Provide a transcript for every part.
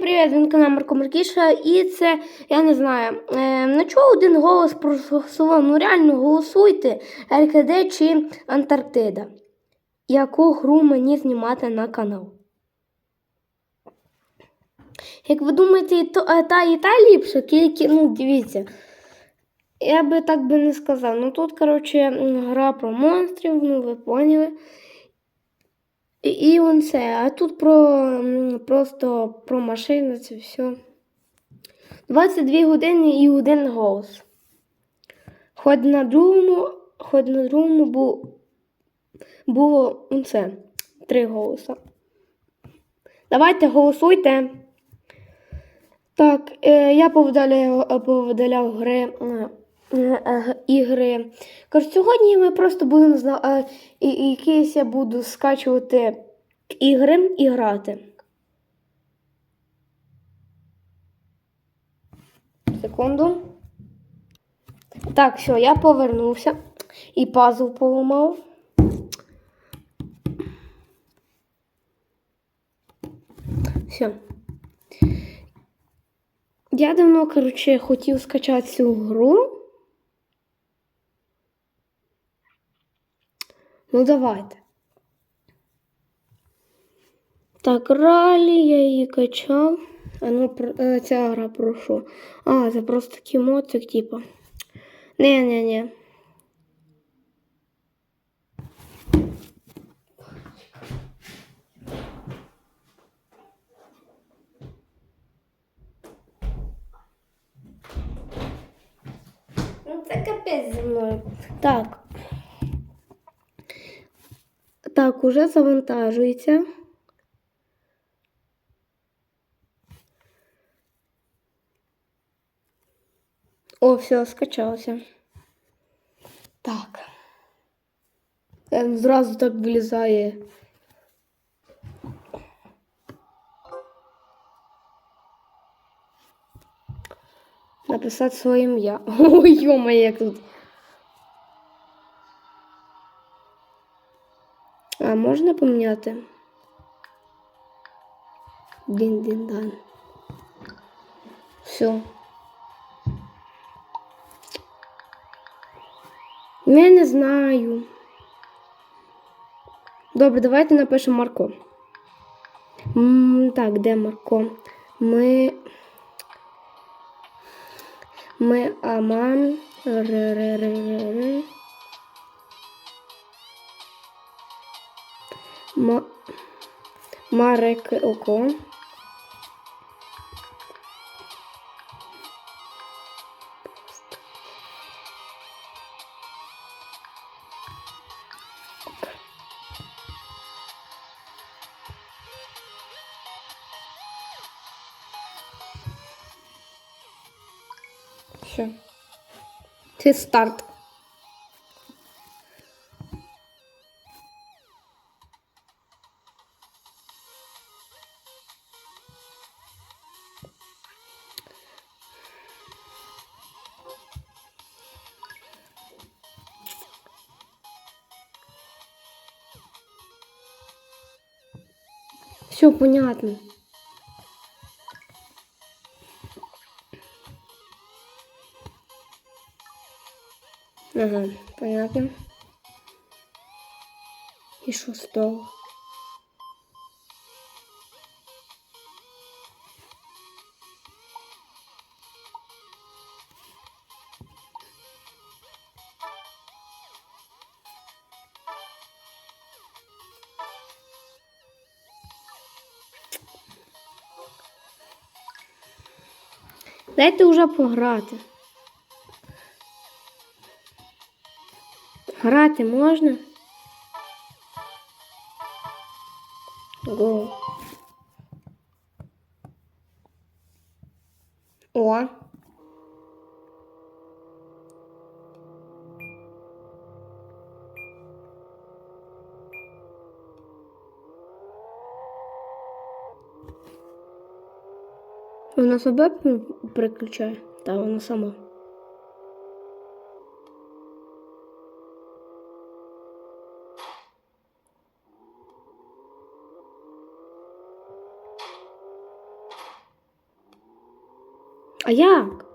привіт, він канал Марко Маркіша. І це, я не знаю, е, на чого один голос проголосував? Ну реально голосуйте, РКД чи Антарктида. Яку гру мені знімати на канал? Як ви думаєте, то, та і та ліпше, тільки, ну, дивіться. Я би так би не сказав. Ну тут, коротше, гра про монстрів, ну ви поняли. І, он це. А тут про просто про машини, це все. 22 години і один голос. Хоч на другому, хоч на другому бу, було он це, три голоса. Давайте голосуйте. Так, е, я повидаляв, повидаляв гри. Е, ігри. Кажу, сьогодні ми просто будемо зна... е, і якісь я буду скачувати ігри і грати. Секунду. Так, все, я повернувся і пазл поламав. Все. Я давно, коротше, хотів скачати цю гру. Ну, давайте. Так, ралі, я її качав. А ну, про- е, ця гра про що? А, це просто такий моцик, типа. Не-не-не. Ну, це капець зі мною. Так. Так, уже завантажується. О, все, скачалося. Так. Ем, Зразу так вилізає. Написати своє ім'я. Ой, йома, як тут. А можна поміняти? Дін-дін-дан. Все. Я не знаю. Добре, давайте напишемо Марко. М, так, де Марко? Ми. Ми Аман. Ре-ре-ре-ре-ре. Ма... Марек Око. Все. Це старт. Все понятно. Ага, понятно. І що з? Дайте вже пограти. Грати можна? Го. О. Вона себе переключає? Та вона сама. А як?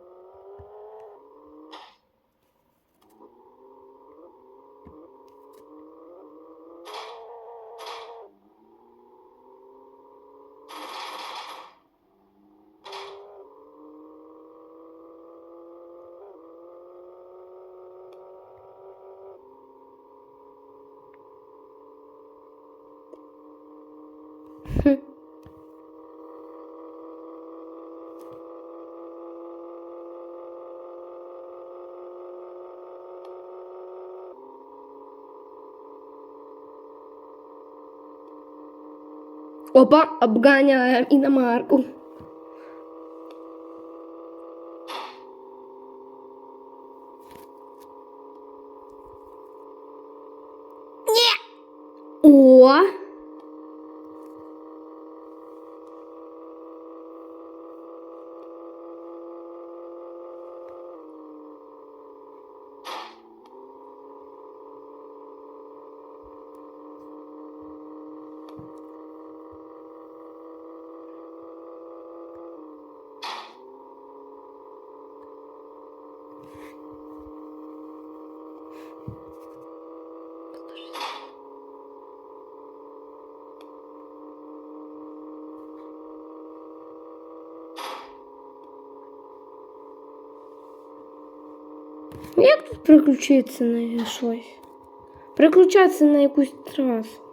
Опа, обганяем іномарку. Ні. О. Як тут переключитися на щось? Переключатися на якусь трасу.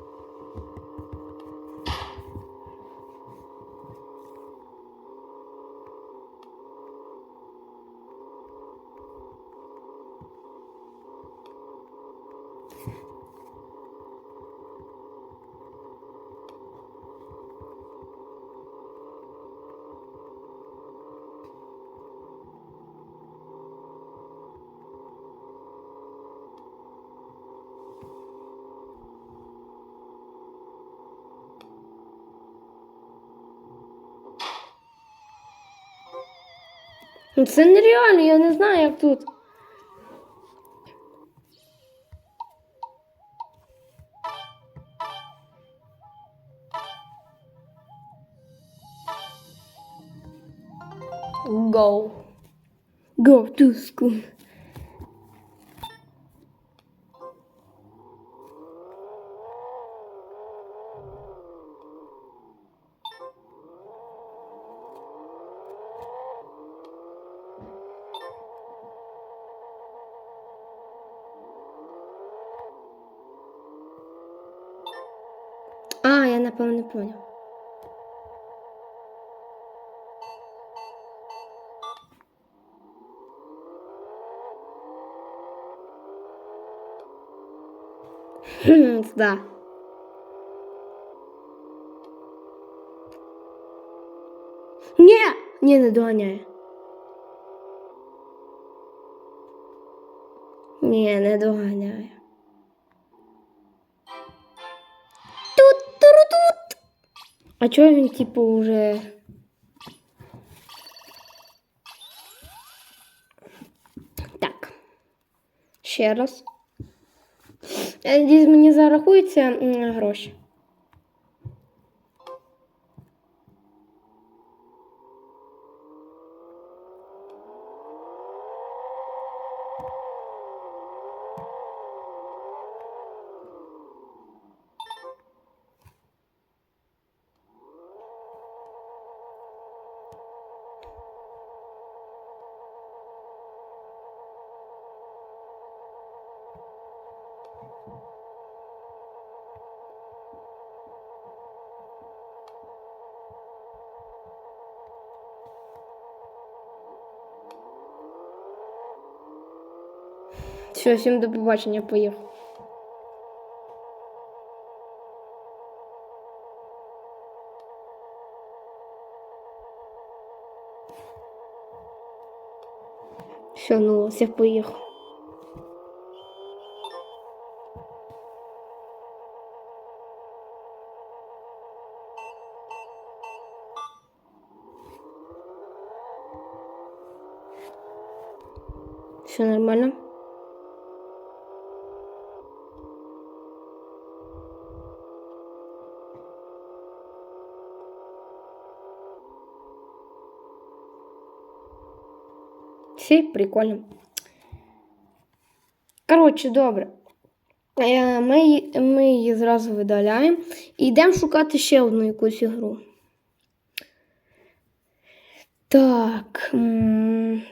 Ну, Це нереально, я не знаю, як тут. Go. Go to school. А, я напевно не поняв. Да. Ні, ні, не доганяє. Ні, не доганяє. А чого він, типу, уже. Так. Ще раз. Я надіюсь, мені зарахуються м, гроші. Все, всім до побачення, поїхав. Все, ну, все поїхав. Все нормально? Всі прикольно. Коротше, добре. Е, Ми, ми її зразу видаляємо і йдемо шукати ще одну якусь ігру. Так.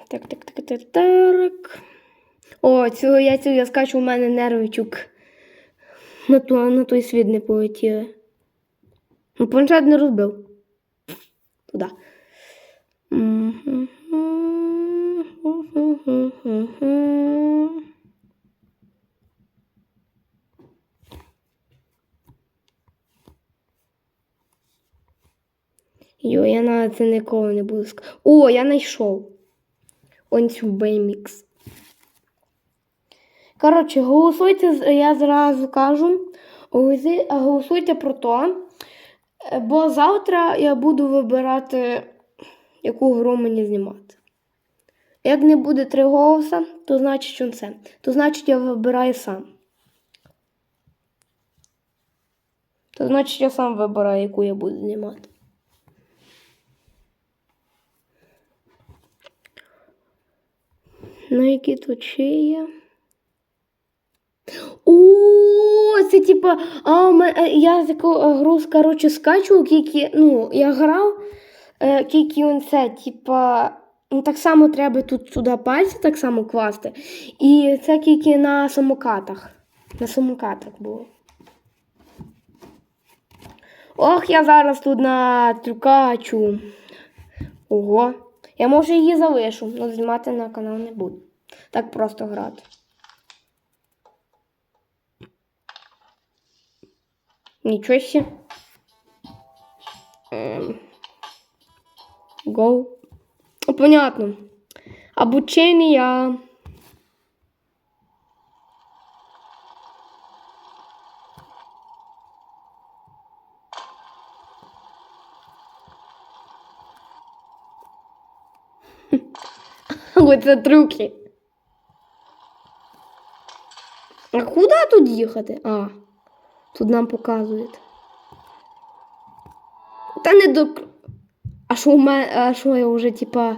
Так, так, так, так, так. О, цього я цю я скачу, у мене нервичук. На, ту, на той світ не полетіли. Ну, планшет не розбив. Туди. Йо, я на це ніколи не буду сказати. О, я знайшов. Он цю BMX. Коротше, голосуйте, я зразу кажу. Голосуйте про то. Е, Бо завтра я буду вибирати, яку гру мені знімати. Як не буде три голоса, то значить що це. То значить я вибираю сам. То значить я сам вибираю, яку я буду знімати. На які тут ще є? О, це типа, а е, я таку е, гру, коротше, скачу, кільки, ну, я грав, е, кільки он це, типа, ну, так само треба тут сюди пальці так само класти. І це тільки на самокатах. На самокатах було. Ох, я зараз тут на трюкачу. Ого. Я може її залишу, але знімати на канал не буду. Так просто грати. Нічого. Ем. Go. О, понятно. Обучення. Оце трюки. А куди тут їхати? А, тут нам показують. Та не до. А що у мене. А що я вже, типа.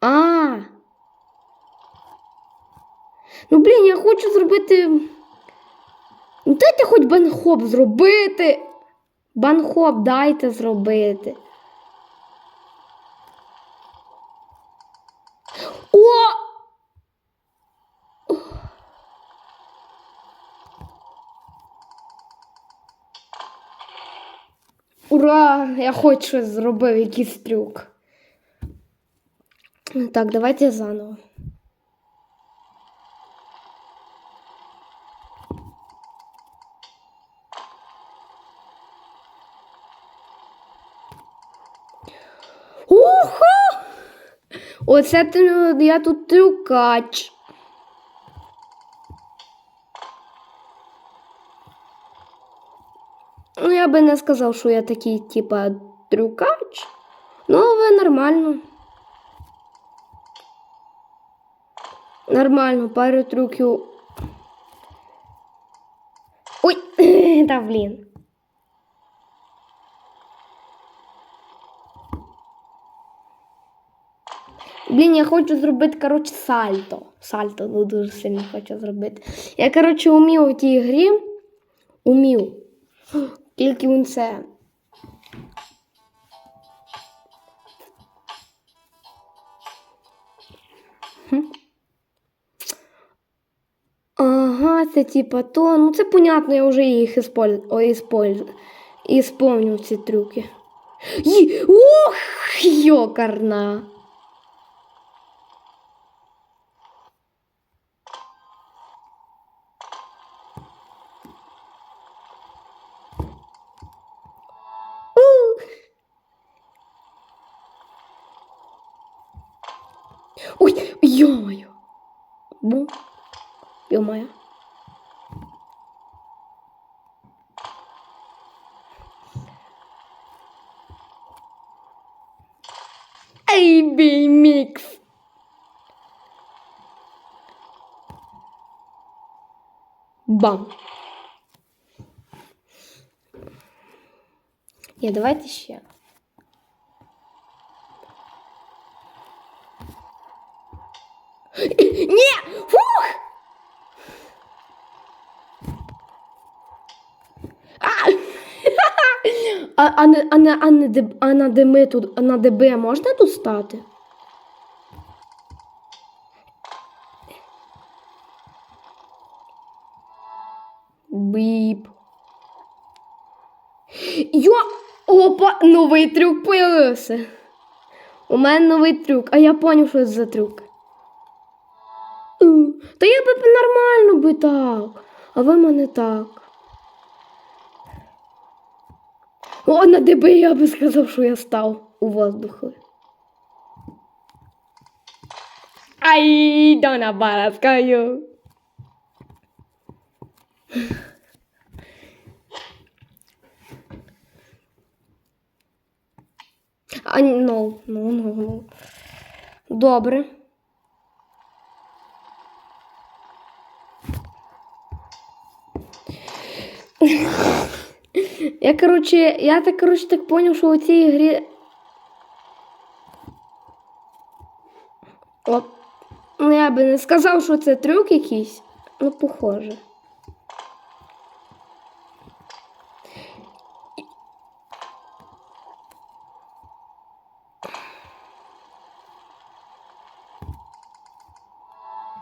А. Ну, блін, я хочу зробити. Ну, дайте хоч банхоп зробити. Банхоп дайте зробити. О! Ура! Я хоч щось зробив, якийсь трюк. Так, давайте заново. Уху! Оце я тут трюкач. Ну, я би не сказав, що я такий, типа, трюкач. Ну, але нормально. Нормально, пару трюків. Ой, та блін. Блін, я хочу зробити, коротше, сальто. Сальто ну, дуже сильно хочу зробити. Я, коротше, умів у тій грі. Умів. Тільки він це. Ага, це типа то. Ну це понятно, я вже їх использ... О, исполню ці трюки. Ох, йокарна. Ё-моё. Бей микс. Бам. Ні, давайте ще. А, не, а, не, а, не, де- а на ДМ тут, а на ДБ можна тут стати? Біп. Йо! Опа! Новий трюк появився. У мене новий трюк, а я поняв, що це за трюк. Та я би нормально би так, а ви мене так. О, на ДБ я би сказав, що я став у воздуху. Ай, Дона Бараскаю. А, ну, ну, ну, ну. Добре. Я, короче, я так, короче, так понял, що у цій грі. Оп. Ну, я би не сказав, що це трюк якийсь. Ну, похоже.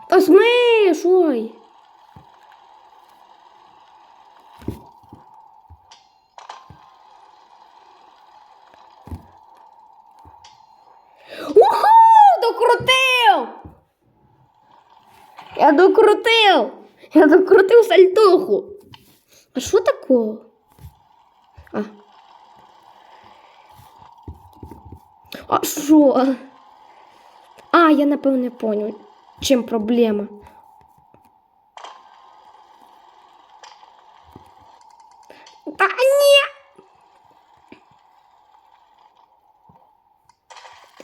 Та смиш, ой. Уху! Докрутив! Я докрутив! Я докрутив сальтуху. А що такого? А. А що? А, я напевне поняв, чим проблема. Та ні!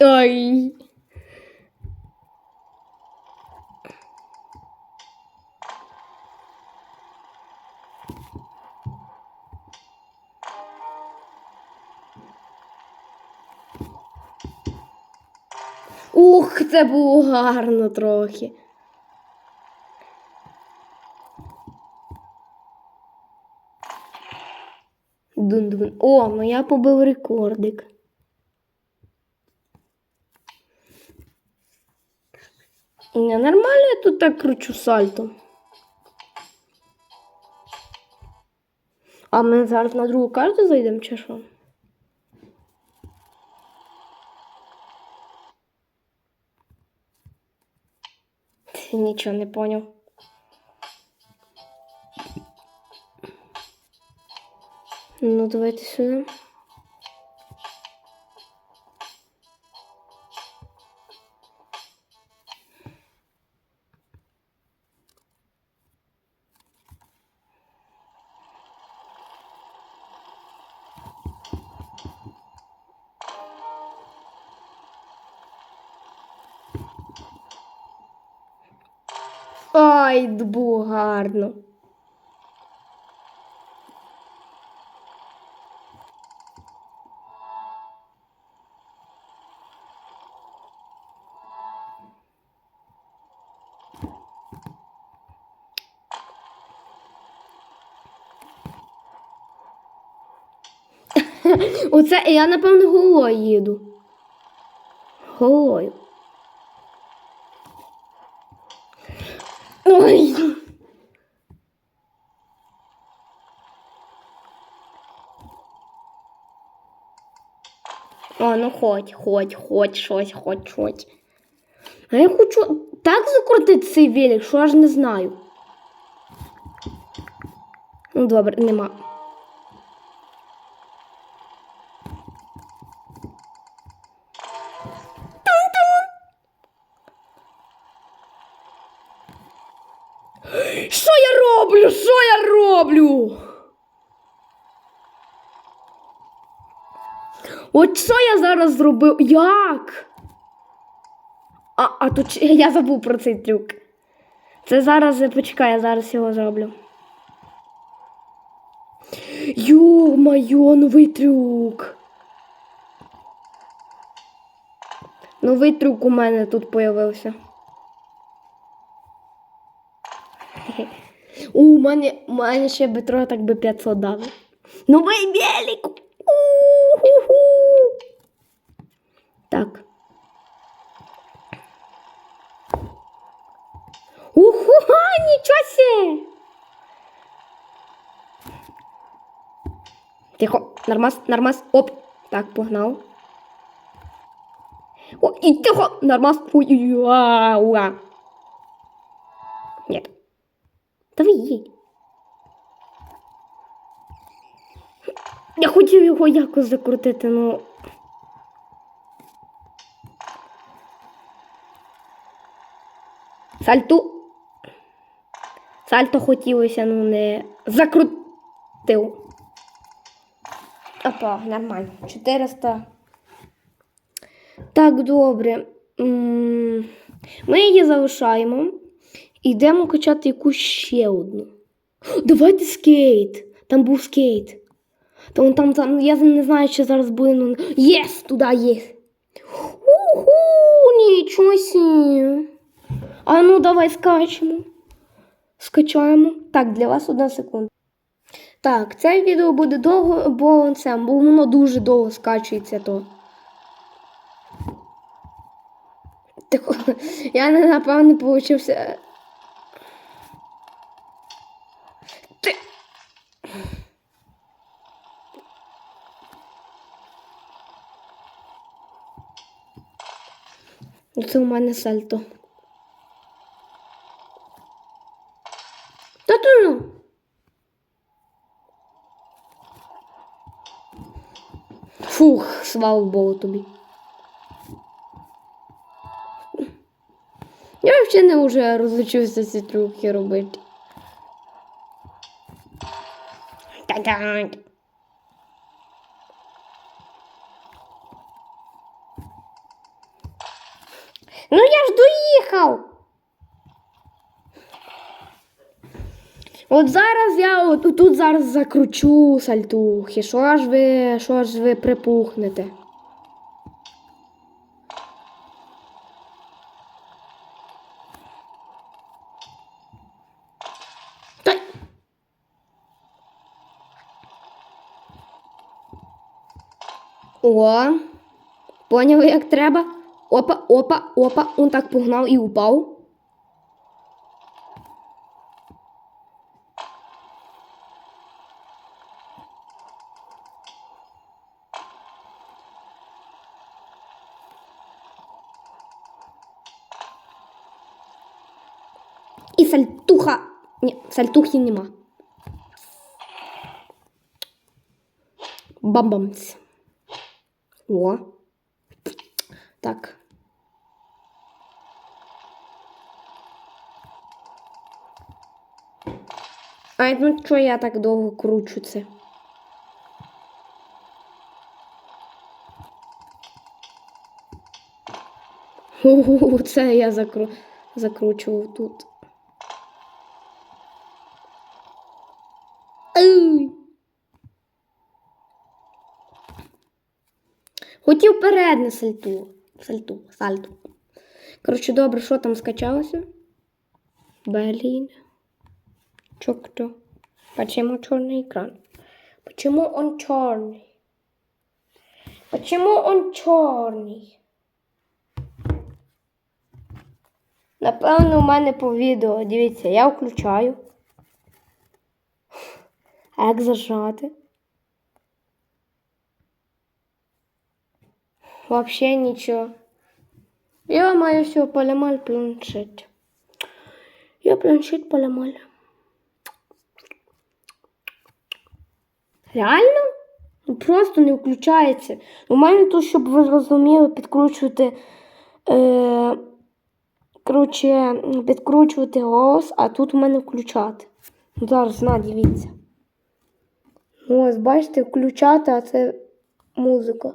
Ой. Ух, це було гарно трохи. Дун-дун. О, ну я побив рекордик. Не, нормально я тут так кручу сальто. А ми зараз на другу карту зайдемо чи що? Ти Нічого не поняв. Ну, давайте сюди. Гарно. Оце я, напевно, головою їду. Головою. Ой. О, ну хоть, хоть, хоть щось, хоть щось. А я хочу так закрутити цей велик, що аж не знаю. Ну, добре, нема. Що я роблю? Що я роблю? От що я зараз зробив? Як? А, а тут я забув про цей трюк. Це зараз е, почекай, я зараз його зроблю. Йо-майо, новий трюк. Новий трюк у мене тут появився. У мене, у мене ще би трохи так би 500 дали. Новий велик! Так. Уху, нічого себе! Тихо, нормас, нормас, оп. Так, погнал. О, и тихо, нормас. Ой, ой, ой, а, уа. Нет. Давай їй. Я хотів його якось закрутити, ну. Сальту. Сальто хотілося, ну не закрутив. Опа, нормально. 400. Так, добре. Ми її залишаємо. Йдемо качати якусь ще одну. Давайте скейт. Там був скейт. Там, там, там, я не знаю, чи зараз буде. Ну... Єс! Туди є. Уху, нічого сі. А ну давай скачемо. Скачаємо. Так, для вас одна секунда. Так, це відео буде довго, бо це, бо воно дуже довго скачується то. Так, я напевно получився. Ти... Це у мене сальто. Ну. Фух, слава Богу тобі. Я взагалі не вже розучився ці трюки робити. Ну я ж доїхав. От зараз я от, тут зараз закручу сальтухи. Що ж ви, що ж ви припухнете? О, поняли, як треба? Опа, опа, опа, он так погнав і упав. І сальтуха. Ні, сальтухи нема. Бам-бамц. О. Так. Ай, ну чого я так довго кручу це? Ого, це я закру... закручував тут. Ай! Хотів вперед на сальту. Сальту, сальту. Коротше, добре, що там скачалося? Блін. Чо кто? Почему черный экран? Почему он черный? Почему он чорний? Напевно, у мене по відео. Дивіться, я включаю. А як зажати? Вообще нічого. Я маю все поломал планшет. Я планшет поломал. Реально? Ну просто не включається. У мене тут, щоб ви зрозуміли, підкручувати. Е, коротше, підкручувати голос, а тут у мене включати. Ну, зараз на, дивіться. Ну, ось, бачите, включати, а це музика.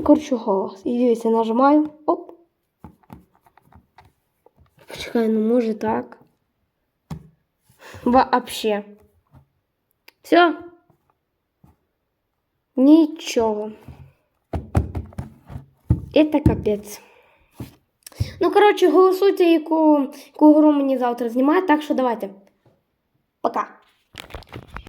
Ну, коротше, голос. І дивіться, нажимаю. Оп. Почекай, ну може так. Вообще. Все. Нічого. Это капець. Ну, коротше, голосуйте, яку, яку гру мені завтра знімати, так що давайте. Пока.